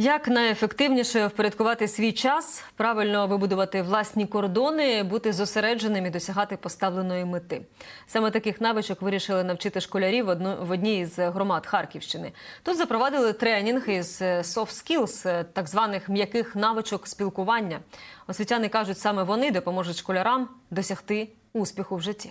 Як найефективніше впорядкувати свій час, правильно вибудувати власні кордони, бути зосередженим і досягати поставленої мети. Саме таких навичок вирішили навчити школярів в одній з громад Харківщини. Тут запровадили тренінг із е, soft skills, е, так званих м'яких навичок спілкування. Освітяни кажуть, саме вони допоможуть школярам досягти успіху в житті.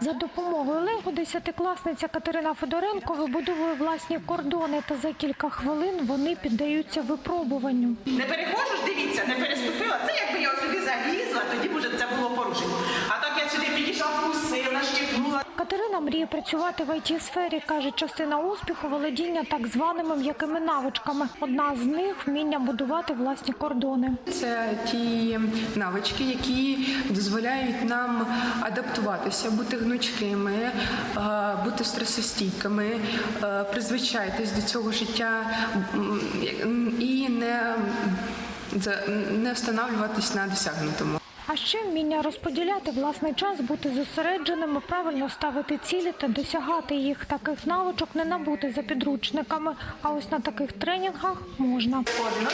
За допомогою Лего десятикласниця Катерина Федоренко вибудовує власні кордони, та за кілька хвилин вони піддаються випробуванню. Не перехожу дивіться, не переступила. Це якби я собі залізла, тоді буде це було порушення. А так я сюди підійшла, вкусила, щипнула. Мріє працювати в it сфері каже, частина успіху володіння так званими м'якими навичками. Одна з них вміння будувати власні кордони. Це ті навички, які дозволяють нам адаптуватися, бути гнучкими, е, бути стресостійкими, е, призвичайтесь до цього життя і не, не встановлюватись на досягнутому. А ще вміння розподіляти власний час, бути зосередженими, правильно ставити цілі та досягати їх. Таких навичок не набути за підручниками. А ось на таких тренінгах можна. Ходимо,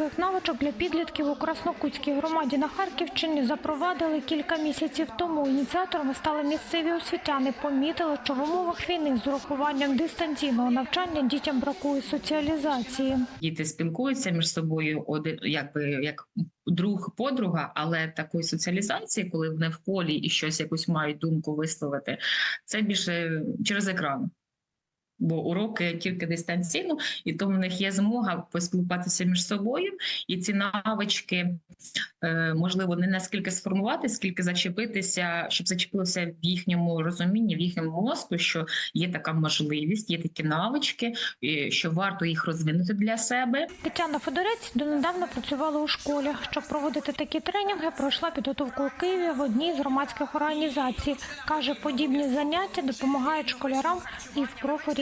Тренінг навичок для підлітків у Краснокутській громаді на Харківщині запровадили кілька місяців тому. Ініціаторами стали місцеві освітяни. Помітили, що в умовах війни з урахуванням дистанційного навчання дітям бракує соціалізації. Діти спілкуються між собою один, якби як друг подруга, але такої соціалізації, коли вони в полі і щось якусь мають думку висловити, це більше через екран. Бо уроки тільки дистанційно, і тому в них є змога поспілкуватися між собою, і ці навички е, можливо не наскільки сформувати, скільки зачепитися, щоб зачепилося в їхньому розумінні, в їхньому мозку, що є така можливість, є такі навички, що варто їх розвинути для себе. Тетяна Федорець донедавна працювала у школі. Щоб проводити такі тренінги, пройшла підготовку у Києві в одній з громадських організацій. Каже, подібні заняття допомагають школярам і в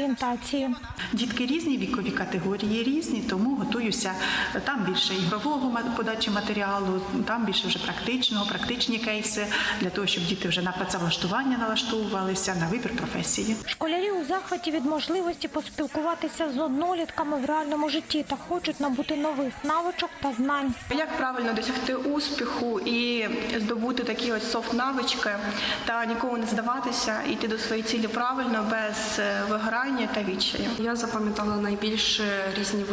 профорієнтації. Дітки різні, вікові категорії різні, тому готуюся там більше ігрового подачі матеріалу, там більше вже практичного, практичні кейси для того, щоб діти вже на працевлаштування налаштовувалися на вибір професії. Школярі у захваті від можливості поспілкуватися з однолітками в реальному житті та хочуть набути нових навичок та знань. Як правильно досягти успіху і здобути такі ось софт навички та нікому не здаватися, йти до своєї цілі правильно, без е, вигорання та відчаю. Я запам'ятала найбільше різні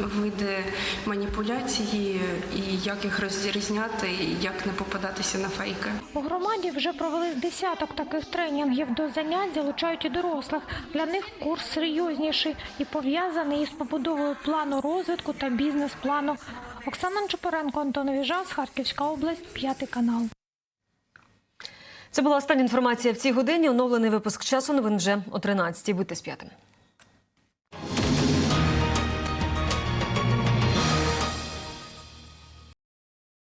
види маніпуляції і як їх розрізняти, і як не попадатися на фейки. У громаді вже провели десяток таких тренінгів. До занять залучають і дорослих. Для них курс серйозніший і пов'язаний із побудовою плану розвитку та бізнес-плану. Оксана Чупоренко, Антон Віжас, Харківська область, п'ятий канал. Це була остання інформація в цій годині. Оновлений випуск часу. Новин вже о 13-й. Будьте з п'ятим.